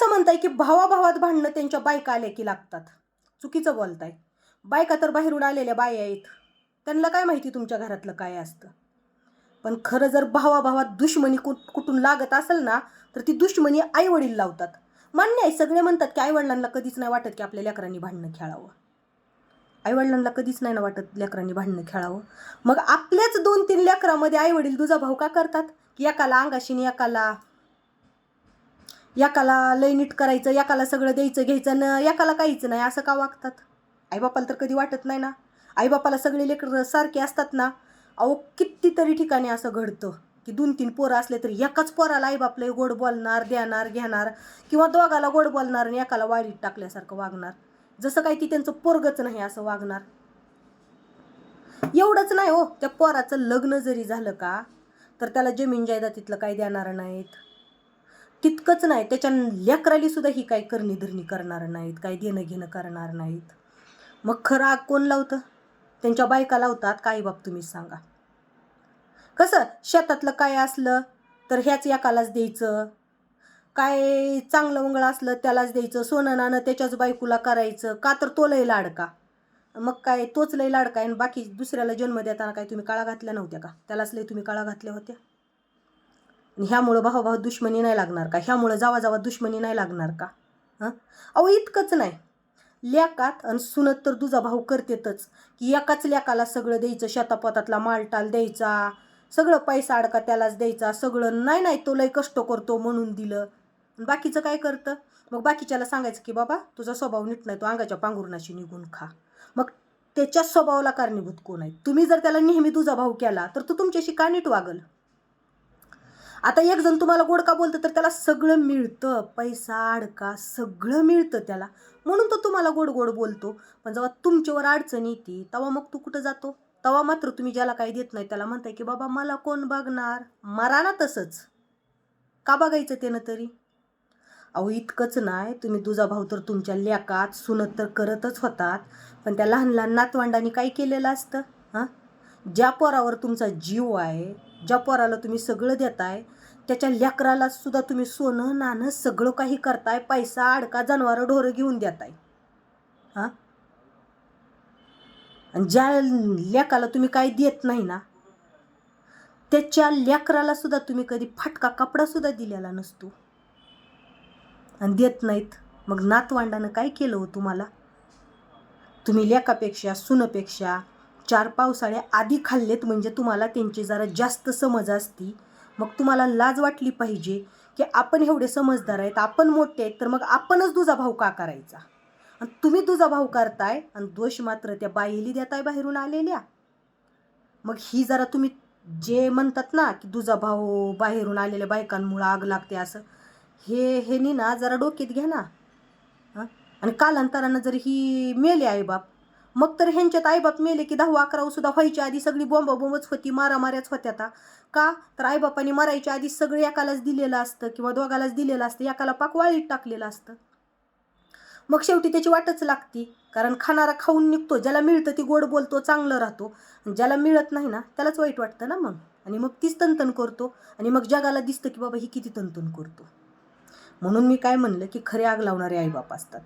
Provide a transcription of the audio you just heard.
असं म्हणताय की भावाभावात भांडणं त्यांच्या बायका आल्या की लागतात. चुकीचं बोलताय. बायका तर बाहेरून आलेल्या बाया आहेत. त्यांना काय माहिती तुमच्या घरातलं काय असतं? पण खरं जर भावाभावात दुश्मनी कुठ कुठून लागत असेल ना तर ती दुश्मनी आईवडील लावतात. मान्य आहे सगळे म्हणतात की आईवडिलांना कधीच नाही वाटत की आपल्या लेकरांनी भांडणं खेळावं. आईवडिलांना कधीच नाही ना वाटत लेकरांनी भांडणं खेळावं. मग आपल्याच दोन तीन लेकरामध्ये आईवडील दुजा भाऊ का करतात? की एकाला अंगाशीने एकाला एकाला लय नीट करायचं एकाला सगळं द्यायचं घ्यायचं न एकाला काहीच नाही असं का वागतात? आईबापाला तर कधी वाटत नाही ना. आईबापाला सगळे लेकर सारखे असतात ना. अहो कितीतरी ठिकाणी असं घडतं की दोन तीन पोरं असले तरी एकाच पोराला आईबापला गोड बोलणार देणार घेणार किंवा दोघाला गोड बोलणार आणि एकाला वाळीत टाकल्यासारखं वागणार. जसं काही ती त्यांचं पोरगच नाही असं वागणार. एवढंच नाही हो. त्या पोराचं लग्न जरी झालं का तर त्याला जमीन जायदातीतलं काही देणार नाहीत. तितकंच नाही त्याच्या लेकराली सुद्धा ही काही करणी धरणी करणार नाहीत काही देणं घेणं करणार नाहीत. मग खरं आग कोण लावतं? त्यांच्या बायका लावतात काही बाप तुम्हीच सांगा. कसं? शेतातलं काय असलं तर ह्याच एकालाच द्यायचं. काय चांगलं उंगळं असलं त्यालाच द्यायचं. सोनं नाणं त्याच्याच बायकोला करायचं. का तर तो लय लाडका. मग काय तोच लय लाडका आणि बाकी दुसऱ्याला जन्म देताना काय तुम्ही काळा घातल्या नव्हत्या का? त्यालाच लय तुम्ही काळा घातल्या होत्या? ह्यामुळं भाऊ दुश्मनी नाही लागणार का? ह्यामुळं जावा जावा दुश्मनी नाही लागणार का? हां? अहो इतकंच नाही. ल्याकात आणि सुनत तर तुझा भाऊ करतेतच. की एकाच लेकाला सगळं द्यायचं शेतापतातला मालटाल द्यायचा सगळं पैसा अडका त्यालाच द्यायचा सगळं नाही नाही तो लय कष्ट करतो म्हणून दिलं. बाकीचं काय करतं? मग बाकीच्याला सांगायचं की बाबा तुझा स्वभाव नीट नाही तो अंगाच्या पांघरुणाशी निघून खा. मग त्याच्या स्वभावाला कारणीभूत कोण आहे? तुम्ही जर त्याला नेहमी तुझा भाऊ केला तर तो तुमच्याशी का नीट वागल? आता एक जण तुम्हाला गोड का बोलतं तर त्याला सगळं मिळतं. पैसा अडका सगळं मिळतं त्याला. म्हणून तो तुम्हाला गोड गोड बोलतो. पण जेव्हा तुमच्यावर अडचण येते तेव्हा मग तू कुठं जातो? तेव्हा मात्र तुम्ही ज्याला काही देत नाही त्याला म्हणताय की बाबा मला कोण बघणार? मारा ना तसंच. का बघायचं त्यानं तरी? अहो इतकंच नाही. तुम्ही तुझा भाऊ तर तुमच्या लेकात सुनत तर करतच होतात. पण त्या लहान लहान नातवंडांनी काय केलेलं असतं? हां? ज्या पोरावर तुमचा जीव आहे ज्या पोराला तुम्ही सगळं देताय त्याच्या लेकराला सुद्धा तुम्ही सोनं नाणं सगळं काही करताय पैसा अडका जनावरं ढोरं घेऊन देताय. हां? आणि ज्या लेकाला तुम्ही काही देत नाही ना त्याच्या लेकराला सुद्धा तुम्ही कधी फाटका कपडासुद्धा दिलेला नसतो. आणि देत नाहीत. मग नातवांडानं काय केलं हो तुम्हाला? तुम्ही लेकापेक्षा सुनपेक्षा चार पावसाळे आधी खाल्लेत म्हणजे तुम्हाला त्यांची जरा जास्त समज असती. मग तुम्हाला लाज वाटली पाहिजे की आपण एवढे समजदार आहेत आपण मोठे आहेत तर मग आपणच तुझा भाऊ का करायचा? आणि तुम्ही तुझा भाऊ करताय आणि दोष मात्र त्या बाईली देताय बाहेरून आलेल्या. मग ही जरा तुम्ही जे म्हणतात ना की तुझा भाऊ बाहेरून आलेल्या बायकांमुळं आग लागते असं हे हे नी ना जरा डोक्यात घ्या ना. हां? आणि कालांतरानं जर ही मेले बाप मग तर ह्यांच्यात आईबाप मेले की दहावा अकरावं सुद्धा व्हायच्या आधी सगळी बोंबा बोंबच होती मारामाऱ्याच होत्या आता. का? तर आईबापाने मारायच्या आधी सगळं एकालाच दिलेलं असतं किंवा दोघालाच दिलेलं असतं एकाला पाक वाळीत टाकलेलं असतं. मग शेवटी त्याची वाटच लागती कारण खाणारा खाऊन निघतो ज्याला मिळतं ती गोड बोलतो चांगलं राहतो. आणि ज्याला मिळत नाही ना त्यालाच वाईट वाटतं ना मग. आणि मग तीच तंतन करतो आणि मग जगाला दिसतं की बाबा ही किती तंतन करतो. म्हणून मी काय म्हणलं की खरे आग लावणारे आईबाप असतात.